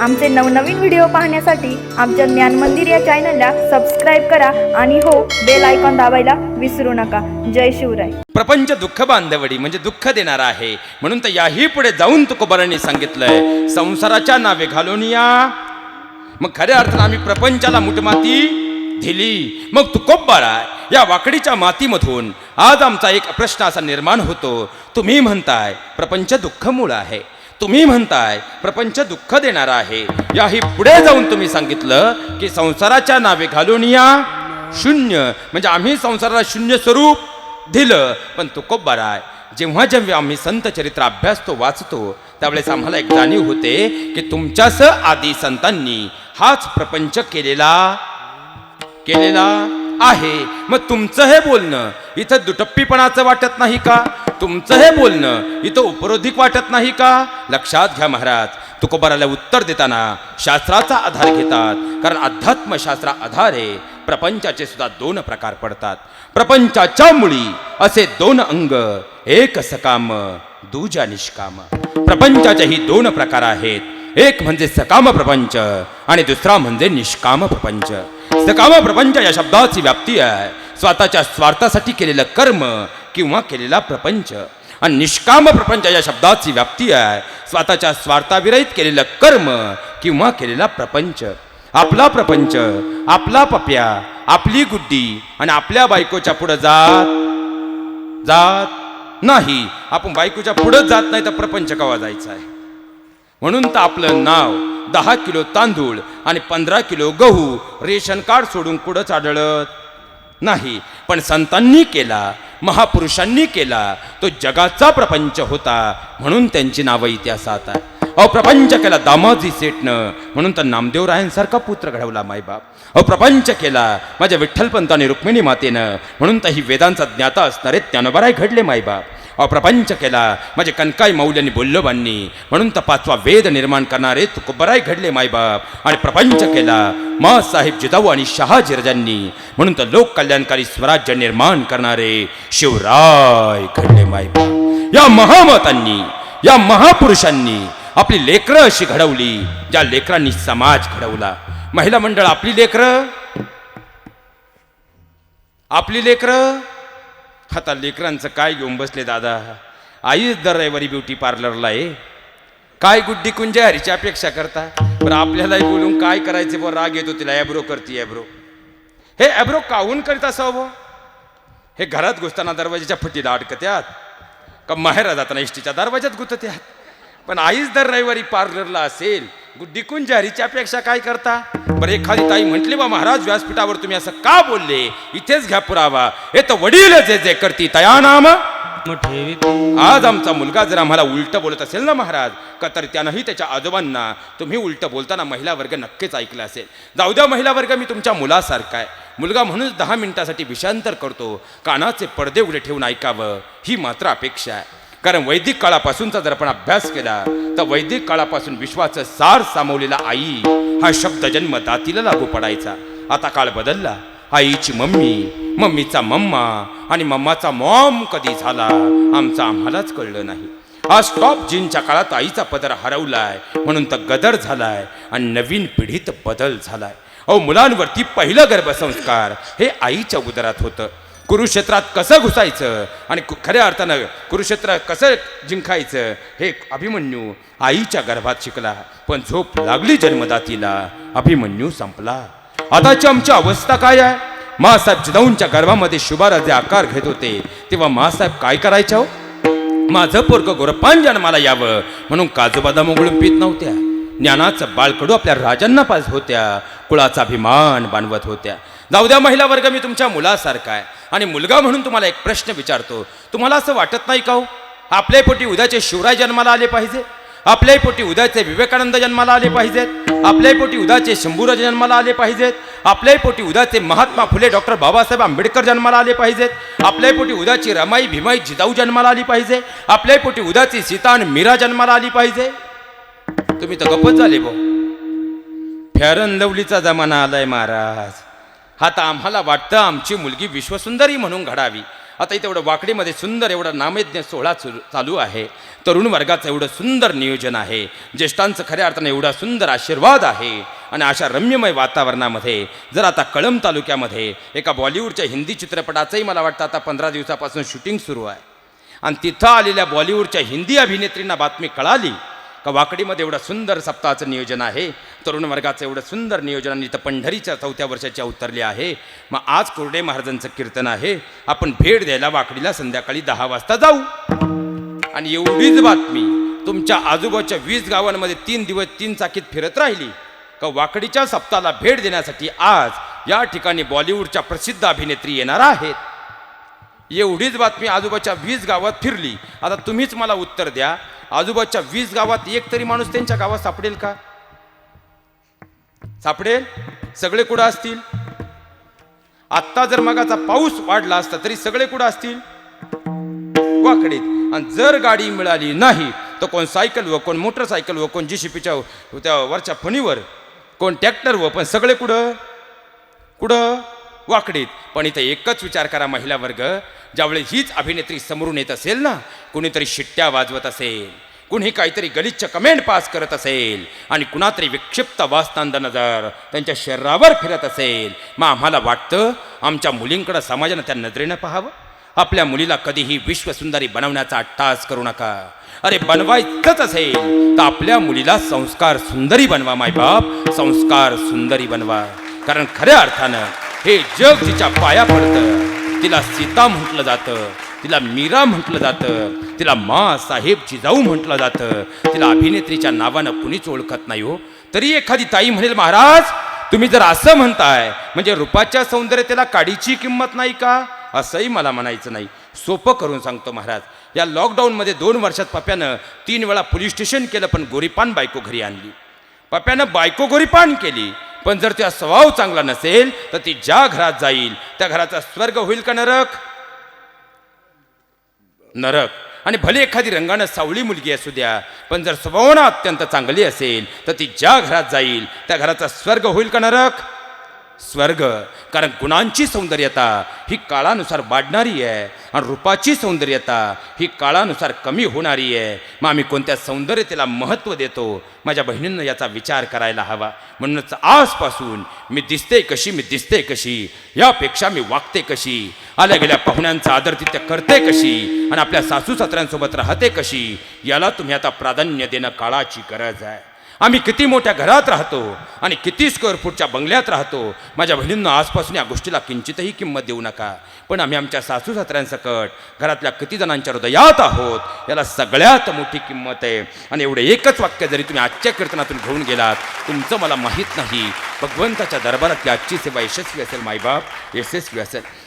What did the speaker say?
आमचे नवनवीन व्हिडिओ पाहण्यासाठी आमच्या ज्ञान मंदिर या चॅनलला सबस्क्राईब करा आणि हो बेल आयकॉन दाबायला विसरू नका. जय शिवराय. प्रपंच दुःख बांधवडी म्हणजे दुःख देणारा आहे. म्हणून तर याही पुढे जाऊन तुकोबरांनी सांगितलंय संसाराच्या नावे घालून या. मग खऱ्या अर्थानं आम्ही प्रपंचाला मुठमाती दिली. मग तुकोबारा या वाकडीच्या मातीमधून आज आमचा एक प्रश्न असा निर्माण होतो. तुम्ही म्हणताय प्रपंच दुःख मूळ आहे. तुम्ही म्हणताय प्रपंच दुःख देणारा आहे. याही पुढे जाऊन तुम्ही सांगितलं की संसाराच्या नावे घालून या. शून्य. म्हणजे आम्ही संसाराला शून्य स्वरूप दिलं पण तुकोबार आहे. जेव्हा जेव्हा आम्ही संत चरित्र अभ्यासतो वाचतो त्यावेळेस आम्हाला एक जाणीव होते की तुमच्यास आदी संतांनी हाच प्रपंच केलेला केलेला आहे. मग तुमचं हे बोलणं इथं दुटप्पीपणाचं वाटत नाही का? तुमचं हे बोलणं इथं उपरोधिक वाटत नाही का? लक्षात घ्या महाराज. तुकोबाराला उत्तर देताना शास्त्राचा आधार घेतात. कारण अध्यात्मशास्त्रा आधारे प्रपंचाचे सुद्धा दोन प्रकार पडतात. प्रपंचाच्या मुळी असे दोन अंग एक सकाम दुजा निष्काम. प्रपंचाचे ही दोन प्रकार आहेत. एक म्हणजे सकाम प्रपंच आणि दुसरा म्हणजे निष्काम प्रपंच. सकाम प्रपंच या शब्दाची व्याप्ती आहे. स्वतःच्या स्वार्थासाठी केलेलं कर्म किंवा केलेला प्रपंच. आणि निष्काम प्रपंच या शब्दाची व्याप्ती आहे. स्वतःच्या स्वार्थाविरहित केलेलं कर्म किंवा केलेला प्रपंच. आपला प्रपंच आपला पप्या आपली गुड्डी आणि आपल्या बायकोच्या पुढे जात जात नाही. आपण बायकोच्या पुढे जात नाही तर प्रपंच कवा जायचा आहे? म्हणून तर आपलं नाव दहा किलो तांदूळ आणि पंधरा किलो गहू रेशन कार्ड सोडून कुठंच आढळत नाही. पण संतांनी केला महापुरुषांनी केला तो जगाचा प्रपंच होता म्हणून त्यांची नावं इतिहासात आहे अहो प्रपंच केला दामाजी सेटनं म्हणून तर नामदेवरायांसारखा पुत्र घडवला मायबाप. अहो प्रपंच केला माझ्या विठ्ठलपंत आणि रुक्मिणी मातेनं म्हणून तर ही वेदांचा ज्ञाता असणारे त्यानबराय घडले मायबाप. अप्रपंच प्रपंच केला. माझे कनकाई मौल्यांनी बोल्लोबांनी म्हणून तर पाचवा वेद निर्माण करणारे तुकोबराय घडले मायबाप आणि प्रपंच केला. मा साहेब जिजाऊ आणि शहाजीराजांनी म्हणून तर लोक कल्याणकारी स्वराज्य निर्माण करणारे शिवराय घडले मायबाप या महामतांनी या महापुरुषांनी आपली लेकरं अशी घडवली ज्या लेकरांनी समाज घडवला. महिला मंडळ आपली लेकरं? आपली लेकरं? आता लेकरांचं काय घेऊन बसले दादा? आईच दर रविवारी ब्युटी पार्लरला आहे. काय गुड्डी कुंज हरीची अपेक्षा करता? पण आपल्यालाही बोलून काय करायचे बरं? राग येतो तिला ॲब्रो करते ॲब्रो हे ॲब्रो काहून करीत असावं हे घरात घुसताना दरवाजाच्या फटीला अडकत्यात. का माहेरा जाताना इष्टीच्या दरवाजात गुतत्यात? पण आईच दर रविवारी पार्लरला असेल गुड्डी कुंज हरीची अपेक्षा काय करता? बरं एखादी ताई म्हटली बा महाराज व्यासपीठावर तुम्ही असं का बोलले? इथेच घ्या पुरावा. हे तर वडील जे जे करती तया नाम. आज आमचा मुलगा जर आम्हाला उलट बोलत असेल ना महाराज का तर त्यानंही त्याच्या आजोबांना तुम्ही उलट बोलताना महिला वर्ग नक्कीच ऐकला असेल. जाऊ द्या महिला वर्ग मी तुमच्या मुलासारखा आहे. मुलगा म्हणून दहा मिनिटासाठी विषांतर करतो. कानाचे पडदे उडे ठेवून ऐकावं ही मात्र अपेक्षा आहे. कारण वैदिक काळापासूनचा जर आपण अभ्यास केला तर वैदिक काळापासून विश्वाचं सार सामावलेला आई हा शब्द जन्म दातीला लागू पडायचा. आता काळ बदलला. आईची मम्मी मम्मीचा मम्मा आणि मम्माचा मॉम कधी झाला आमचं आम्हालाच कळलं नाही. हा स्टॉप जीनच्या काळात आईचा पदर हरवलाय म्हणून तर गदर झालाय आणि नवीन पिढीत बदल झालाय. अहो मुलांवरती पहिलं गर्भसंस्कार हे आईच्या उदरात होतं. कुरुक्षेत्रात कसं घुसायचं? आणि खऱ्या अर्थानं कुरुक्षेत्र कसं जिंकायचं? हे अभिमन्यू आईच्या गर्भात शिकला. पण झोप लागली जन्मदातीला. अभिमन्यू संपला. आताची आमची अवस्था काय आहे? मासाहेब जिदाऊंच्या गर्भामध्ये शुभाराजे आकार घेत होते. तेव्हा मासाहेब काय करायच्या हो? माझं पोरग गोरपान जन्माला यावं. म्हणून काजू बदाम उघडून पित नव्हत्या. ज्ञानाचं बाळकडू आपल्या राजांना पास होत्या. कुळाचा अभिमान बांधवत होत्या. जाऊ द्या महिला वर्ग मी तुमच्या मुलासारखा आहे. आणि मुलगा म्हणून तुम्हाला एक प्रश्न विचारतो. तुम्हाला असं वाटत नाही का हो? आपल्या पोटी उद्याचे शिवराय जन्माला आले पाहिजे? आपल्याही पोटी उद्याचे विवेकानंद जन्माला आले पाहिजेत? आपल्याही पोटी उद्याचे शंभूराज जन्माला आले पाहिजेत? आपल्याही पोटी उद्याचे महात्मा फुले डॉक्टर बाबासाहेब आंबेडकर जन्माला आले पाहिजेत? आपल्याही पोटी उद्याची रमाई भीमाई जिजाऊ जन्माला आली पाहिजे? आपल्याही पोटी उद्याची सीता आणि मीरा जन्माला आली पाहिजे? तुम्ही तर गप्पच झाले भाऊ. फेरन लवलीचा जमाना आलाय महाराज. आता आम्हाला वाटतं आमची मुलगी विश्वसुंदरी म्हणून घडावी. आता इथे एवढं वाकडीमध्ये सुंदर एवढा नामयज्ञ सोहळा सुरू चालू आहे. तरुण वर्गाचं एवढं सुंदर नियोजन आहे. ज्येष्ठांचं खऱ्या अर्थानं एवढा सुंदर आशीर्वाद आहे. आणि अशा रम्यमय वातावरणामध्ये जर आता कळम तालुक्यामध्ये एका बॉलिवूडच्या हिंदी चित्रपटाचंही मला वाटतं आता पंधरा दिवसापासून शूटिंग सुरू आहे. आणि तिथं आलेल्या बॉलिवूडच्या हिंदी अभिनेत्रींना बातमी कळाली का वाकडीमध्ये एवढं सुंदर सप्ताहाचं नियोजन आहे? तरुण वर्गाचं एवढं सुंदर नियोजन आणि इथं पंढरीच्या चौथ्या वर्षाच्या उतरली आहे. मग आज कोरडे महाराजांचं कीर्तन आहे. आपण भेट द्यायला वाकडीला संध्याकाळी दहा वाजता जाऊ. आणि एवढीच बातमी तुमच्या आजूबाजूच्या वीस गावांमध्ये तीन दिवस तीन चाकीत फिरत राहिली का वाकडीच्या सप्ताहाला भेट देण्यासाठी आज या ठिकाणी बॉलिवूडच्या प्रसिद्ध अभिनेत्री येणार आहेत? एवढीच बातमी आजोबाच्या वीस गावात फिरली. आता तुम्हीच मला उत्तर द्या. आजोबाच्या वीस गावात एक तरी माणूस त्यांच्या गावात सापडेल का? सापडेल? सगळे कुठं असतील? आत्ता जर मगाचा पाऊस वाढला असता तरी सगळे कुठं असतील? वाकडीत आणि जर गाडी मिळाली नाही तर कोण सायकल व कोण मोटरसायकल व कोण जीसीपीच्या त्या वरच्या फणीवर कोण ट्रॅक्टर व पण सगळे कुठं? कुठं? वाकडीत पण इथं एकच विचार करा महिला वर्ग ज्यावेळी हीच अभिनेत्री समोरून येत असेल ना कुणीतरी शिट्ट्या वाजवत असेल. कुणी काहीतरी गलिच्छ कमेंट पास करत असेल आणि कुणातरी विक्षिप्त वासनांद नजर त्यांच्या शरीरावर फिरत असेल मग आम्हाला वाटतं आमच्या मुलींकडं समाजानं त्या नजरेनं पाहावं. आपल्या मुलीला कधीही विश्वसुंदरी बनवण्याचा अट्टास करू नका. अरे बनवायचंच असेल तर आपल्या मुलीला संस्कार सुंदरी बनवा मायबाप संस्कार सुंदरी बनवा. कारण खऱ्या अर्थानं हे जग तिच्या पाया पडतं. तिला सीता म्हटलं जातं तिला मीरा म्हटलं जातं तिला मा साहेब जिजाऊ म्हटलं जातं. तिला अभिनेत्रीच्या नावानं कुणीच ओळखत नाही हो. तरी एखादी ताई म्हणेल महाराज तुम्ही जर असं म्हणताय म्हणजे रूपाच्या सौंदर्यतेला काडीची किंमत नाही का? असंही मला म्हणायचं नाही. सोपं करून सांगतो महाराज या लॉकडाऊनमध्ये दोन वर्षात पप्यानं तीन वेळा पोलीस स्टेशन केलं पण गोरीपान बायको घरी आणली. पप्यानं बायको गोरीपान केली. पण जर त्या स्वभाव चांगला नसेल तर ती ज्या घरात जाईल त्या घराचा स्वर्ग होईल का नरक? नरक. आणि भले एखादी रंगानं सावळी मुलगी असू द्या पण जर स्वभावना अत्यंत चांगली असेल तर ती ज्या घरात जाईल त्या घराचा स्वर्ग होईल का नरक? स्वर्ग. कारण गुणांची सौंदर्यता ही काळानुसार वाढणारी आहे आणि रूपाची सौंदर्यता ही काळानुसार कमी होणारी आहे. मग आम्ही कोणत्या सौंदर्यतेला महत्त्व देतो? माझ्या बहिणींना याचा विचार करायला हवा. म्हणूनच आजपासून मी दिसते कशी मी दिसते कशी. यापेक्षा मी वागते कशी. आल्या गेल्या पाहुण्यांचा आदर तिथे करते कशी. आणि आपल्या सासू सासऱ्यांसोबत राहते कशी. याला तुम्ही आता प्राधान्य देणं काळाची गरज आहे. आम्ही किती मोठ्या घरात राहतो आणि किती स्क्वेअर फूटच्या बंगल्यात राहतो. माझ्या बहिणींना आजपासून या गोष्टीला किंचितही किंमत देऊ नका. पण आम्ही आमच्या सासू सासऱ्यांसकट घरातल्या किती जणांच्या हृदयात आहोत याला सगळ्यात मोठी किंमत आहे. आणि एवढं एकच वाक्य जरी तुम्ही आजच्या कीर्तनातून घेऊन गेलात तुमचं मला माहीत नाही. भगवंताच्या दरबारातली आजची सेवा यशस्वी असेल मायबाप. यशस्वी असेल.